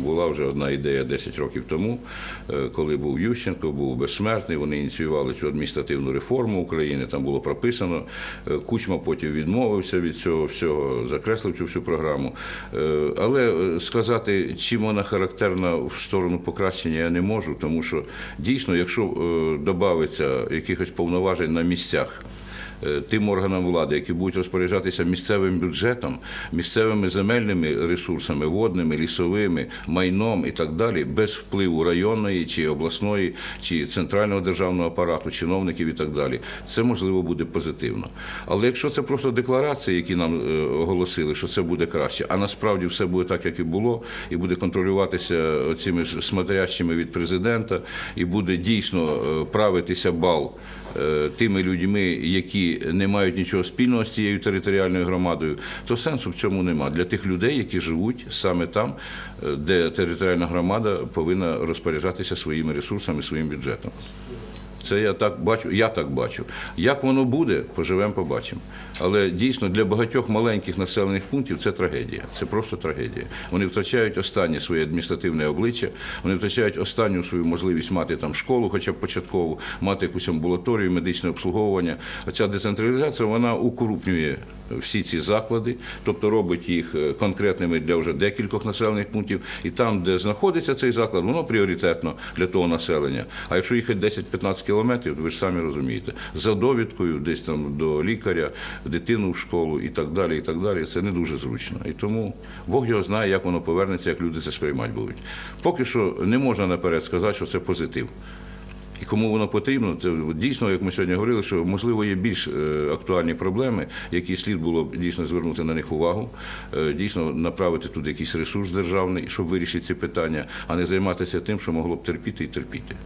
була вже одна ідея 10 років тому, е, коли був Ющенко, був безсмертний. Вони ініціювали цю адміністративну реформу України. Там було прописано. Е, Кучма потім відмовився від цього всього, закреслив цю всю програму. Е, Але сказати, чим вона характерна в сторону покращення, я не можу, тому що дійсно, якщо додається якихось повноважень на місцях тим органам влади, які будуть розпоряджатися місцевим бюджетом, місцевими земельними ресурсами, водними, лісовими, майном і так далі, без впливу районної чи обласної, чи центрального державного апарату, чиновників і так далі, це можливо буде позитивно. Але якщо це просто декларації, які нам е, оголосили, що це буде краще, а насправді все буде так, як і було, і буде контролюватися цими смотрящими від президента, і буде дійсно е, правитися бал е, тими людьми, які не мають нічого спільного з цією територіальною громадою, то сенсу в цьому нема. Для тих людей, які живуть саме там, де територіальна громада повинна розпоряджатися своїми ресурсами, своїм бюджетом. Це я так бачу, я так бачу. Як воно буде, поживемо, побачимо. Але дійсно для багатьох маленьких населених пунктів це трагедія. Це просто трагедія. Вони втрачають останнє своє адміністративне обличчя, вони втрачають останню свою можливість мати там школу, хоча б початкову, мати якусь амбулаторію, медичне обслуговування. Ця децентралізація вона укрупнює всі ці заклади, тобто робить їх е, конкретними для вже декількох населених пунктів. І там, де знаходиться цей заклад, воно пріоритетно для того населення. А якщо їхати 10-15 кілометрів, ви ж самі розумієте, за довідкою десь там до лікаря, дитину в школу і так далі, і так далі, це не дуже зручно. І тому Бог його знає, як воно повернеться, як люди це сприймати будуть. Поки що не можна наперед сказати, що це позитив. І кому воно потрібно, це дійсно, як ми сьогодні говорили, що можливо є більш е, актуальні проблеми, які слід було б дійсно звернути на них увагу, е, дійсно направити туди якийсь ресурс державний, щоб вирішити ці питання, а не займатися тим, що могло б терпіти і терпіти.